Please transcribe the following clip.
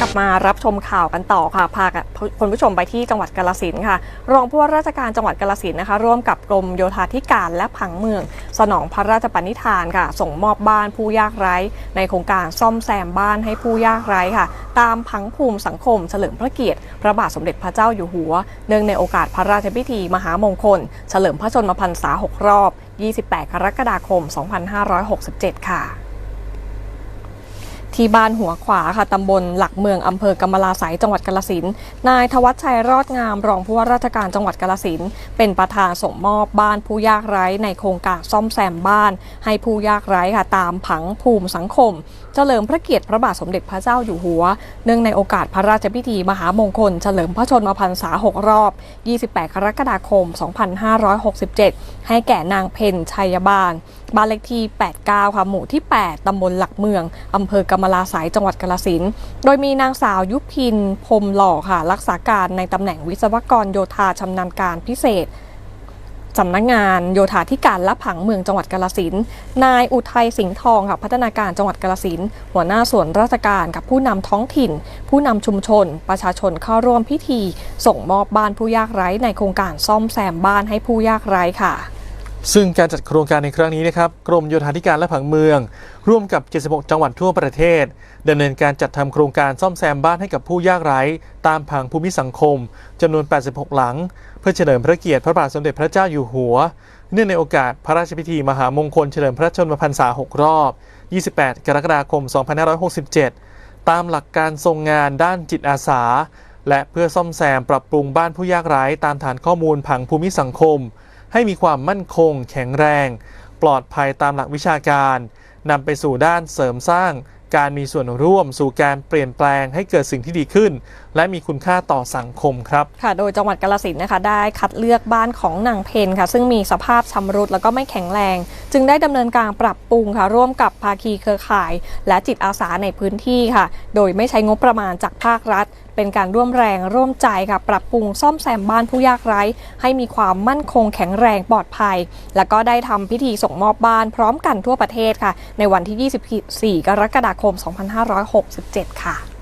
กลับมารับชมข่าวกันต่อค่ะ พาคุณผู้ชมไปที่จังหวัดกาลสินค่ะ รองผู้ว่าราชการจังหวัดกาลสินนะคะ ร่วมกับกรมโยธาธิการและผังเมือง สนองพระราชปณิธานค่ะ ส่งมอบบ้านผู้ยากไร้ ในโครงการซ่อมแซมบ้านให้ผู้ยากไร้ค่ะ ตามผังภูมิสังคมเฉลิมพระเกียรติ พระบาทสมเด็จพระเจ้าอยู่หัว เนื่องในโอกาสพระราชพิธีมหามงคล เฉลิมพระชนมพรรษา 6 รอบ 28 กรกฎาคม 2567 ค่ะ ที่บ้านหัวขวาค่ะตำบลหลักเมืองอำเภอกำมะลาไสยจังหวัดกาลสินธุ์นายทวัชชัยรอดงามรองผู้ว่าราชการจังหวัดกาลสินธุ์เป็นประธานส่งมอบบ้านผู้ยากไร้ในโครงการซ่อมแซมบ้าน ให้ผู้ยากไร้ค่ะตามผังภูมิสังคม เฉลิมพระเกียรติพระบาทสมเด็จพระเจ้าอยู่หัว เนื่องในโอกาสพระราชพิธีมหามงคล เฉลิมพระชนมพรรษา 6 รอบ 28 กรกฎาคม 2567 ให้แก่นางเพนชัยบาลบ้านเลขที่ 89 ค่ะ หมู่ที่ 8 ตำบลหลักเมือง อำเภอกำมะลาสาย จังหวัดกาลสินธุ์โดยมีนางสาวยุพิน พรมหล่อค่ะ รักษาการในตำแหน่งวิศวกรโยธาชำนาญการพิเศษสำนักงานโยธาธิการและผังเมืองจังหวัดกาลสินธุ์นายอุทัยสิงห์ทองค่ะพัฒนาการจังหวัดกาลสินธุ์หัวหน้าส่วนราชการกับผู้นำท้องถิ่น ผู้นำชุมชน ประชาชนเข้าร่วมพิธี ส่งมอบบ้านผู้ยากไร้ในโครงการซ่อมแซมบ้านให้ผู้ยากไร้ค่ะ ซึ่งการจัดโครงการในครั้งนี้นะครับกรมโยธาธิการและผังเมือง ร่วมกับ 76 จังหวัดทั่วประเทศดำเนินการจัดทำโครงการซ่อมแซมบ้านให้กับผู้ยากไร้ ตามผังภูมิสังคมจำนวน 86 หลัง เพื่อเฉลิมพระเกียรติพระบาทสมเด็จพระเจ้าอยู่หัว เนื่องในโอกาสพระราชพิธีมหามงคลเฉลิมพระชนมพรรษา 6 รอบ 28 กรกฎาคม 2567 ตามหลักการทรงงานด้านจิตอาสา และเพื่อซ่อมแซมปรับปรุงบ้านผู้ยากไร้ตามฐานข้อมูลผังภูมิสังคม ให้มีความมั่นคง แข็งแรง ปลอดภัยตามหลักวิชาการนำไปสู่ด้านเสริมสร้าง การมีส่วนร่วมสู่การเปลี่ยนแปลงให้เกิดสิ่งที่ดีขึ้น และมีคุณค่าต่อสังคมครับ ค่ะ โดยจังหวัดกาลสินนะคะได้คัดเลือกบ้านของนางเพนค่ะ ซึ่งมีสภาพชำรุดแล้วก็ไม่แข็งแรง จึงได้ดำเนินการปรับปรุงค่ะ ร่วมกับภาคีเครือข่าย และจิตอาสาในพื้นที่ค่ะ โดยไม่ใช้งบประมาณจากภาครัฐ เป็นการร่วมแรงร่วมใจค่ะปรับปรุงซ่อมแซมบ้านผู้ยากไร้ ให้มีความมั่นคงแข็งแรงปลอดภัย แล้วก็ได้ทำพิธีส่งมอบบ้านพร้อมกันทั่วประเทศค่ะ ในวันที่ 24 กรกฎาคม 2567 ค่ะ